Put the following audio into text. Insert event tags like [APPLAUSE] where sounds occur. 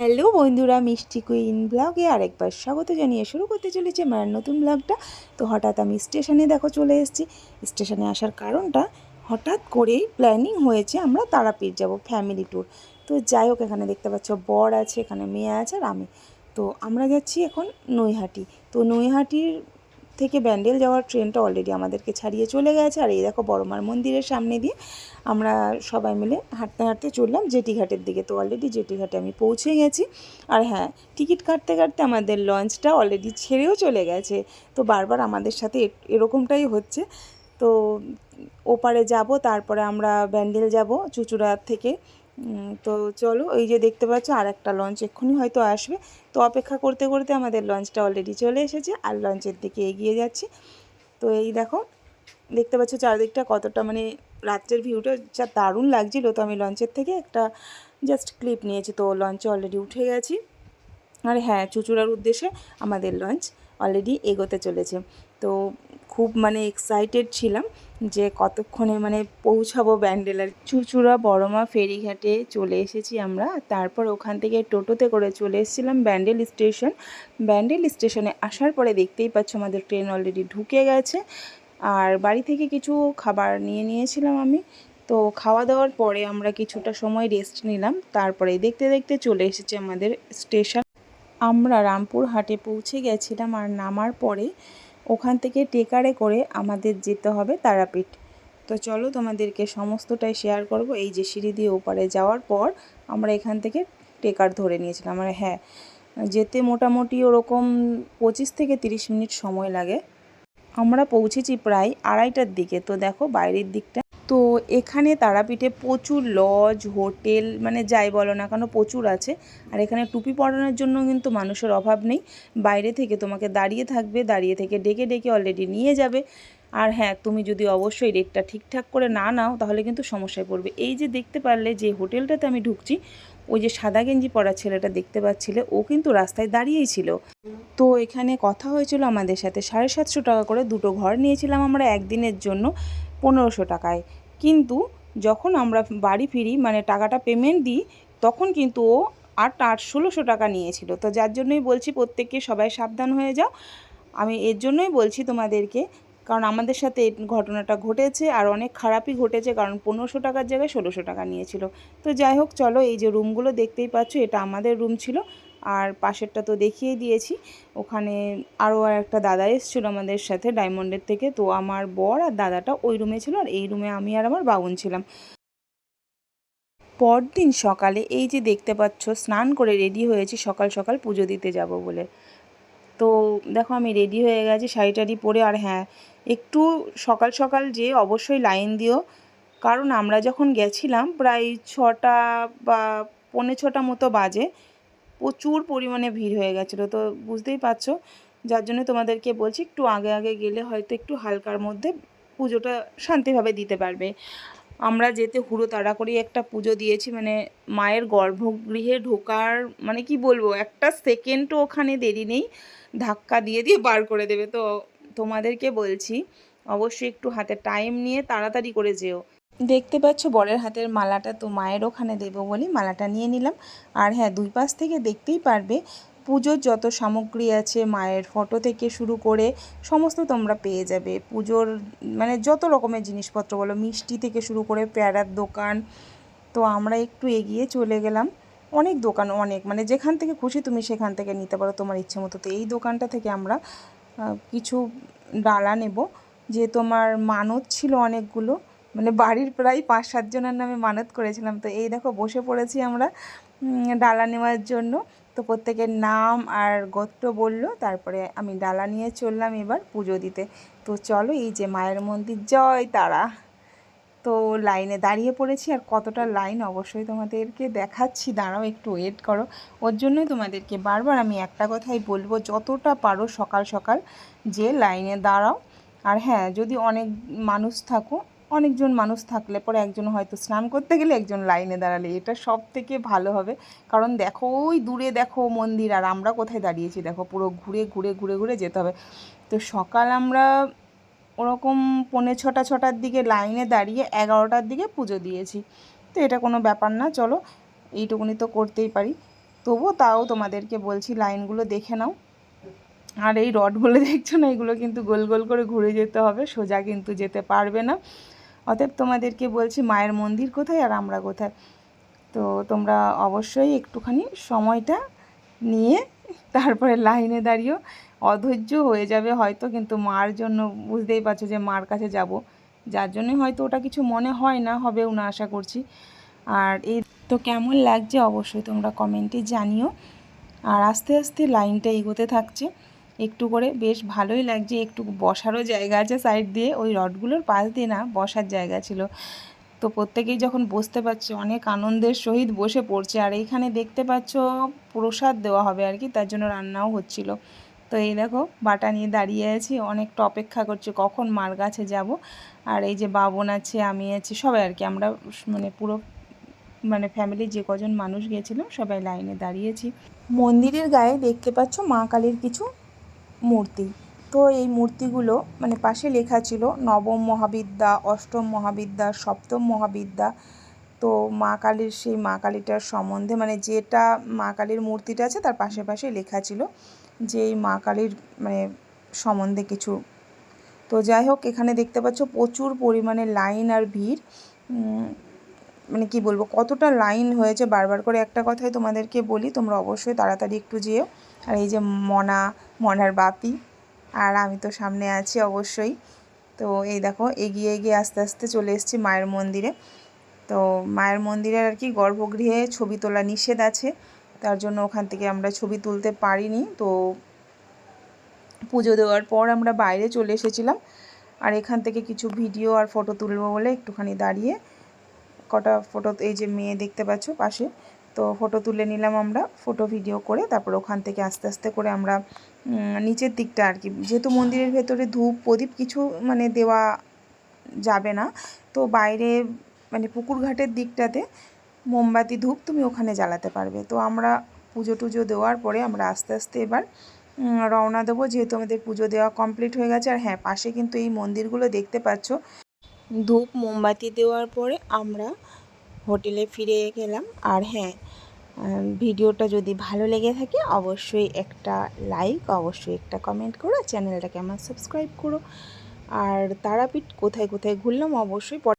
Hello বন্ধুরা, মিষ্টি queen ব্লগে আরেকবার স্বাগত জানিয়ে শুরু করতে চলেছে আমার নতুন ব্লগটা। তো হঠাৎ আমি স্টেশনে দেখো চলে এসেছি। স্টেশনে আসার কারণটা হঠাৎ করেই প্ল্যানিং হয়েছে আমরা তারাপীঠ যাব ফ্যামিলি ট্যুর তো যাই হোক, এখানে দেখতে পাচ্ছ বর আছে, এখানে মেয়ে আছে আর আমি। তো আমরা যাচ্ছি এখন নৈহাটি। তো নৈহাটির থেকে ব্যান্ডেল যাওয়ার ট্রেনটা অলরেডি আমাদেরকে ছাড়িয়ে চলে গেছে। আর এই দেখো বড়মার মন্দিরের সামনে দিয়ে আমরা সবাই মিলে হাঁটতে হাঁটতে চললাম জেটিঘাটের দিকে। তো অলরেডি জেটিঘাটে আমি পৌঁছে গেছি। আর হ্যাঁ টিকিট কাটতে কাটতে আমাদের লঞ্চটা অলরেডি ছেড়েও চলে গেছে। তো বারবার আমাদের সাথে এরকমটাই হচ্ছে। তো ওপারে যাব, তারপরে আমরা ব্যান্ডেল যাব চুচুড়া থেকে। তো চলো, এই যে দেখতে পাচ্ছ আর একটা লঞ্চ এক্ষুনি হয়তো আসবে। তো অপেক্ষা করতে করতে আমাদের লঞ্চটা অলরেডি চলে এসেছে, আর লঞ্চের দিকে এগিয়ে যাচ্ছি। তো এই দেখো, দেখতে পাচ্ছ চারদিকটা কতটা মানে রাত্রের ভিউটা যা দারুণ লাগছিল। তো আমি লঞ্চের থেকে একটা জাস্ট ক্লিপ নিয়েছি, তো লঞ্চে অলরেডি উঠে গেছি। আর হ্যাঁ চুচুড়ার উদ্দেশ্যে আমাদের লঞ্চ অলরেডি এগোতে চলেছে। তো খুব মানে এক্সাইটেড ছিলাম। যে কতক্ষণে মানে পৌঁছাবো ব্যান্ডেলার চুচুড়া, বড়মা ফেরিঘাটে চলে এসেছি আমরা। তারপর ওখান থেকে টোটোতে করে চলে এসেছিলাম ব্যান্ডেল স্টেশন। ব্যান্ডেল স্টেশনে আসার পরে দেখতেই পাচ্ছ আমাদের ট্রেন অলরেডি ঢুকে গেছে। আর বাড়ি থেকে কিছু খাবার নিয়ে নিয়েছিলাম আমি। তো খাওয়া দাওয়ার পরে আমরা কিছুটা সময় রেস্ট নিলাম। তারপরে দেখতে দেখতে চলে এসেছে আমাদের স্টেশন। আমরা রামপুর হাটে পৌঁছে গেছিলাম আর নামার পরে ওখান থেকে টেকারে করে আমাদের যেতে হবে তারাপীঠ। তো চলো তোমাদেরকে সমস্তটাই শেয়ার করব। এই যে সিঁড়ি দিয়ে ওপারে যাওয়ার পর আমরা এখান থেকে টেকার ধরে নিয়েছিলাম। মানে হ্যাঁ যেতে মোটামুটি ওরকম পঁচিশ থেকে তিরিশ মিনিট সময় লাগে। আমরা পৌঁছেছি প্রায় আড়াইটার দিকে। তো দেখো বাইরের দিকটা তো এখানে তারাপীঠে প্রচুর লজ হোটেল মানে যাই বলো না কেন প্রচুর আছে। আর এখানে টুপি পরানোর জন্য কিন্তু মানুষের অভাব নেই। বাইরে থেকে তোমাকে দাঁড়িয়ে থাকবে, দাঁড়িয়ে থেকে ডেকে ডেকে অলরেডি নিয়ে যাবে। আর হ্যাঁ তুমি যদি অবশ্যই রেটটা ঠিকঠাক করে না নাও, তাহলে কিন্তু সমস্যায় পড়বে। এই যে দেখতে পারলে যে হোটেলটাতে আমি ঢুকছি, ওই যে সাদা গেঞ্জি পরা ছেলেটা দেখতে পাচ্ছিলে, ও কিন্তু রাস্তায় দাঁড়িয়েই ছিল। তো এখানে কথা হয়েছিল আমাদের সাথে। সাড়ে সাতশো টাকা করে দুটো ঘর নিয়েছিলাম আমরা একদিনের জন্য। পনেরোশো টাকায়। কিন্তু যখন আমরা বাড়ি ফিরি মানে টাকাটা পেমেন্ট দিই, তখন কিন্তু ও আট আট, ষোলোশো টাকা নিয়েছিল। তো যার জন্যই বলছি প্রত্যেককে সবাই সাবধান হয়ে যাও। আমি এর জন্যই বলছি তোমাদেরকে, কারণ আমাদের সাথে ঘটনাটা ঘটেছে, আর অনেক খারাপই ঘটেছে, কারণ পনেরোশো টাকার জায়গায় ষোলোশো টাকা নিয়েছিল। তো যাই হোক, চলো এই যে রুমগুলো দেখতেই পাচ্ছ, এটা আমাদের রুম ছিল। আর পাশেরটা তো দেখিয়ে দিয়েছি। ওখানে আরও একটা দাদা এসেছিল আমাদের সাথে ডায়মন্ডের থেকে। তো আমার বর আর দাদাটা ওই রুমে ছিল আর এই রুমে আমি আর আমার বাবুন ছিলাম। পরদিন সকালে এই যে দেখতে পাচ্ছ, স্নান করে রেডি হয়েছি, সকাল সকাল পুজো দিতে যাব বলে। তো দেখো আমি রেডি হয়ে গেছি, শাড়ি টাড়ি পরে আর হ্যাঁ একটু সকাল সকাল যে অবশ্যই লাইন দিও। কারণ আমরা যখন গেছিলাম প্রায় ছটা বা পৌনে ছটা মতো বাজে। প্রচুর পরিমাণে ভিড় হয়ে গেছিল। তো বুঝতেই পারছ, যার জন্য তোমাদেরকে বলছি একটু আগে আগে গেলে হয়তো একটু হালকার মধ্যে পুজোটা শান্তিভাবে দিতে পারবে। আমরা যেতে হুড়ো তাড়া করেই একটা পুজো দিয়েছি মানে মায়ের গর্ভগৃহে ঢোকার মানে কি বলব, একটা সেকেন্ডও ওখানে দেরি নেই, ধাক্কা দিয়ে দিয়ে বার করে দেবে। তো তোমাদেরকে বলছি, অবশ্যই একটু হাতে টাইম নিয়ে তাড়াতাড়ি করে যেও। দেখতে পাচ্ছ, বরের হাতের মালাটা তো মায়ের ওখানে দেবো বলে মালাটা নিয়ে নিলাম। আর হ্যাঁ দুই পাশ থেকে দেখতেই পারবে, পুজোর যত সামগ্রী আছে মায়ের ফটো থেকে শুরু করে সমস্ত তোমরা পেয়ে যাবে। পুজোর মানে যত রকমের জিনিসপত্র বলো, মিষ্টি থেকে শুরু করে প্যারার দোকান। তো আমরা একটু এগিয়ে চলে গেলাম। অনেক দোকান, অনেক মানে যেখান থেকে খুশি তুমি সেখান থেকে নিতে পারো তোমার ইচ্ছে মতো। তো এই দোকানটা থেকে আমরা কিছু ডালা নেব। যে তোমার মানত ছিল অনেকগুলো মানে বাড়ির প্রায় পাঁচ সাতজনের নামে মানত করেছিলাম। তো এই দেখো, বসে পড়েছি আমরা ডালা নেওয়ার জন্য। তো প্রত্যেকের নাম আর গোত্র বলল, তারপরে আমি ডালা নিয়ে চললাম এবার পুজো দিতে। তো চলো, এই যে মায়ের মন্দির, জয় তারা। তো লাইনে দাঁড়িয়ে পড়েছি, আর কতটা লাইন অবশ্যই তোমাদেরকে দেখাচ্ছি। দাঁড়াও, একটু ওয়েট করো। ওর জন্যই তোমাদেরকে বারবার আমি একটা কথাই বলব, যতটা পারো সকাল সকাল যে লাইনে দাঁড়াও। আর হ্যাঁ যদি অনেক মানুষ থাকো অনেকজন মানুষ থাকলে পরে একজন হয়তো স্নান করতে গেলে একজন লাইনে দাঁড়ালে, এটা সব থেকে ভালো হবে। কারণ দেখো, ওই দূরে দেখো মন্দির, আর আমরা কোথায় দাঁড়িয়েছি দেখো, পুরো ঘুরে ঘুরে ঘুরে ঘুরে যেতে হবে। তো সকাল আমরা ওরকম পৌনে ছটা, ছটার দিকে লাইনে দাঁড়িয়ে এগারোটার দিকে পুজো দিয়েছি। তো এটা কোনো ব্যাপার না, চলো এইটুকুনি তো করতেই পারি। তবুও তাও তোমাদেরকে বলছি, লাইনগুলো দেখে নাও। আর এই রডগুলো [LAUGHS] দেখছ না, এগুলো কিন্তু গোল গোল করে ঘুরে যেতে হবে, সোজা কিন্তু যেতে পারবে না। অতএব তোমাদেরকে বলছি মায়ের মন্দির কোথায় আর আমরা কোথায়? তো তোমরা অবশ্যই একটুখানি সময়টা নিয়ে তারপরে লাইনে দাঁড়িয়েও অধৈর্য হয়ে যাবে হয়তো, কিন্তু মার জন্য বুঝতেই পারছ যে মার কাছে যাব। যার জন্যই হয়তো ওটা কিছু মনে হয় না হবেও না আশা করছি। আর এই তো কেমন লাগছে অবশ্যই তোমরা কমেন্টে জানিও। আর আস্তে আস্তে লাইনটা এগোতে থাকছে। একটু করে বেশ ভালোই লাগছে, একটু বসারও জায়গা আছে সাইড দিয়ে, ওই রডগুলোর পাশ দিয়ে না বসার জায়গা ছিল। তো প্রত্যেকেই যখন বসতে পারছে, অনেক আনন্দের সহিত বসে পড়ছে, আর এইখানে দেখতে পাচ্ছ প্রসাদ দেওয়া হবে আর কি, তার জন্য রান্নাও হচ্ছিল। তো এই দেখো, বাটা নিয়ে দাঁড়িয়ে আছি, অনেকটা অপেক্ষা করছি, কখন মার গাছে যাব? আর এই যে বাবন আছে, আমি আছি, সবাই আর কি, আমরা মানে পুরো মানে ফ্যামিলির যে কজন মানুষ গিয়েছিলাম সবাই লাইনে দাঁড়িয়েছি মন্দিরের গায়ে দেখতে পাচ্ছ মা কালীর কিছু মূর্তি। তো এই মূর্তিগুলো মানে পাশে লেখা ছিল, নবম মহাবিদ্যা, অষ্টম মহাবিদ্যা, সপ্তম মহাবিদ্যা। তো মা কালীর, সেই মা কালীটার সম্বন্ধে মানে যেটা মা কালীর মূর্তিটা আছে, তার পাশে পাশে লেখা ছিল যে এই মা কালীর মানে সম্বন্ধে কিছু। তো যাই হোক, এখানে দেখতে পাচ্ছ প্রচুর পরিমাণে লাইন আর ভিড়। মানে কি বলব, কতটা লাইন হয়েছে বারবার করে একটা কথাই তোমাদেরকে বলি, তোমরা অবশ্যই তাড়াতাড়ি একটু যেও। আর এই যে মনা, মনার বাপি, আর আমি তো সামনে আছি অবশ্যই। তো এই দেখো, এগিয়ে এগিয়ে আস্তে আস্তে চলে এসেছি মায়ের মন্দিরে। তো মায়ের মন্দিরের আর কি গর্ভগৃহে ছবি তোলা নিষেধ আছে, তার জন্য ওখান থেকে আমরা ছবি তুলতে পারিনি। তো পুজো দেওয়ার পর আমরা বাইরে চলে এসেছিলাম, আর এখান থেকে কিছু ভিডিও আর ফটো তুলবো বলে একটুখানি দাঁড়িয়ে কটা ফটো এই যে মেয়ে দেখতে পাচ্ছ পাশে, তো ফটো তুলে নিলাম আমরা ফটো ভিডিও করে, তারপর ওখান থেকে আস্তে আস্তে করে আমরা নিচের দিকটা আর কি। যেহেতু মন্দিরের ভেতরে ধূপ, প্রদীপ কিছু মানে দেওয়া যাবে না, তো বাইরে মানে পুকুর ঘাটের দিকটাতে মোমবাতি, ধূপ তুমি ওখানে জ্বালাতে পারবে। তো আমরা পুজো টুজো দেওয়ার পরে আমরা আস্তে আস্তে এবার রওনা দেবো, যেহেতু আমাদের পুজো দেওয়া কমপ্লিট হয়ে গেছে। আর হ্যাঁ পাশে কিন্তু এই মন্দিরগুলো দেখতে পাচ্ছ ধূপ মোমবাতি দেওয়ার পরে আমরা হোটেলে ফিরে গেলাম। আর হ্যাঁ ভিডিওটা যদি ভালো লেগে থাকে, অবশ্যই একটা লাইক অবশ্যই একটা কমেন্ট করো। চ্যানেলটাকে আমার সাবস্ক্রাইব করো। আর তারাপীঠ কোথায় কোথায় ঘুরলাম, অবশ্যই